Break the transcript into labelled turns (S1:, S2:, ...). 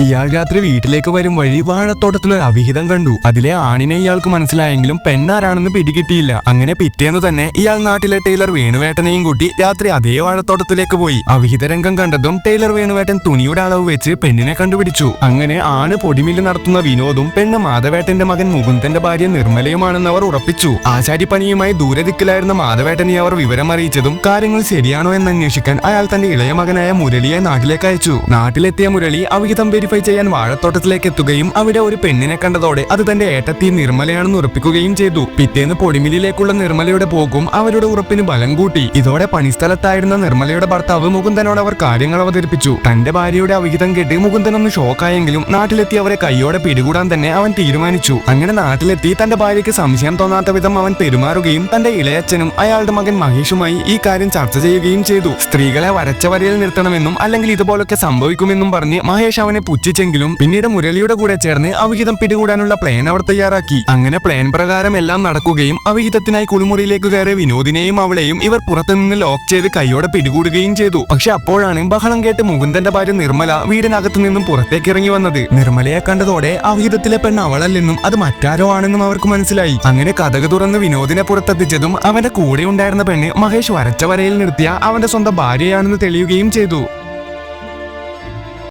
S1: ഇയാൾ രാത്രി വീട്ടിലേക്ക് വരും വഴി വാഴത്തോട്ടത്തിലൊരു അവിഹിതം കണ്ടു. അതിലെ ആണിനെ ഇയാൾക്ക് മനസ്സിലായെങ്കിലും പെണ്ണാരാണെന്ന് പിടികിട്ടിയില്ല. അങ്ങനെ പിറ്റേന്ന് തന്നെ ഇയാൾ നാട്ടിലെ ടൈലർ വേണുവേട്ടനെയും കൂട്ടി രാത്രി അതേ വാഴത്തോട്ടത്തിലേക്ക് പോയി. അവിഹിത രംഗം കണ്ടതും ടൈലർ വേണുവേട്ടൻ തുണിയുടെ അളവ് വെച്ച് പെണ്ണിനെ കണ്ടുപിടിച്ചു. അങ്ങനെ ആണ് പൊടിമില്ല് നടത്തുന്ന വിനോദും പെണ്ണ് മാധവേട്ടന്റെ മകൻ മുകുന്ദന്റെ ഭാര്യ നിർമ്മലയുമാണെന്ന് അവർ ഉറപ്പിച്ചു. ആചാരി പനിയുമായി ദൂരദിക്കിലായിരുന്ന മാധവേട്ടനെ അവർ വിവരം അറിയിച്ചതും കാര്യങ്ങൾ ശരിയാണോ എന്ന് അന്വേഷിക്കാൻ അയാൾ തന്റെ ഇളയ മകനായ മുരളിയെ നാട്ടിലേക്ക് അയച്ചു. നാട്ടിലെത്തിയ മുരളി അവിഹിതം വെരിഫൈ ചെയ്യാൻ വാഴത്തോട്ടത്തിലേക്ക് എത്തുകയും അവിടെ ഒരു പെണ്ണിനെ കണ്ടതോടെ അത് തന്റെ ഏട്ടത്തി നിർമ്മലയാണെന്ന് ഉറപ്പിക്കുകയും ചെയ്തു. പിറ്റേന്ന് പൊടിമില്ലിലേക്കുള്ള നിർമ്മലയുടെ പോക്കും അവരുടെ ഉറപ്പിന് ബലം കൂട്ടി. ഇതോടെ പണിസ്ഥലത്തായിരുന്ന നിർമ്മലയുടെ ഭർത്താവ് മുകുന്ദനോട് അവർ കാര്യങ്ങൾ അവതരിപ്പിച്ചു. തന്റെ ഭാര്യയുടെ അവിഹിതം കേട്ട് മുകുന്ദൻ ഒന്ന് ഷോക്കായെങ്കിലും നാട്ടിലെത്തി അവരെ കൈയോടെ പിടികൂടാൻ തന്നെ അവൻ തീരുമാനിച്ചു. അങ്ങനെ നാട്ടിലെത്തി തന്റെ ഭാര്യയ്ക്ക് സംശയം തോന്നാത്ത വിധം അവൻ പെരുമാറുകയും തന്റെ ഇളയച്ചനും അയാളുടെ മകൻ മഹേഷുമായി ഈ കാര്യം ചർച്ച ചെയ്യുകയും ചെയ്തു. സ്ത്രീകളെ വരച്ച വരയിൽ നിർത്തണമെന്നും അല്ലെങ്കിൽ ഇതുപോലൊക്കെ സംഭവിക്കുമെന്നും പറഞ്ഞ് മഹേഷ് അവനെ പുച്ഛിച്ചെങ്കിലും പിന്നീട് മുരളിയുടെ കൂടെ ചേർന്ന് അവിഹിതം പിടികൂടാനുള്ള പ്ലാൻ അവർ തയ്യാറാക്കി. അങ്ങനെ പ്ലാൻ പ്രകാരം എല്ലാം നടക്കുകയും അവിഹിതത്തിനായി കുളിമുറിയിലേക്ക് കയറിയ വിനോദിനെയും അവളെയും ഇവർ പുറത്തുനിന്ന് ലോക്ക് ചെയ്ത് കൈയോടെ പിടികൂടുകയും ചെയ്തു. പക്ഷെ അപ്പോഴാണ് ബഹളം കേട്ട് മുകുന്ദന്റെ ഭാര്യ നിർമ്മല വീടിനകത്തു നിന്നും പുറത്തേക്ക് ഇറങ്ങി വന്നത്. നിർമ്മലയെ കണ്ടതോടെ അവിഹിതത്തിലെ പെണ് അവളല്ലെന്നും അത് മറ്റാരോ ആണെന്നും അവർക്ക് മനസ്സിലായി. അങ്ങനെ കഥക തുറന്ന് വിനോദിനെ പുറത്തെത്തിച്ചതും അവന്റെ കൂടെ ഉണ്ടായിരുന്ന പെണ്ണ് മഹേഷ് വരച്ച വരയിൽ നിർത്തിയ അവന്റെ സ്വന്തം ഭാര്യയാണെന്ന് തെളിയുകയും ചെയ്തു.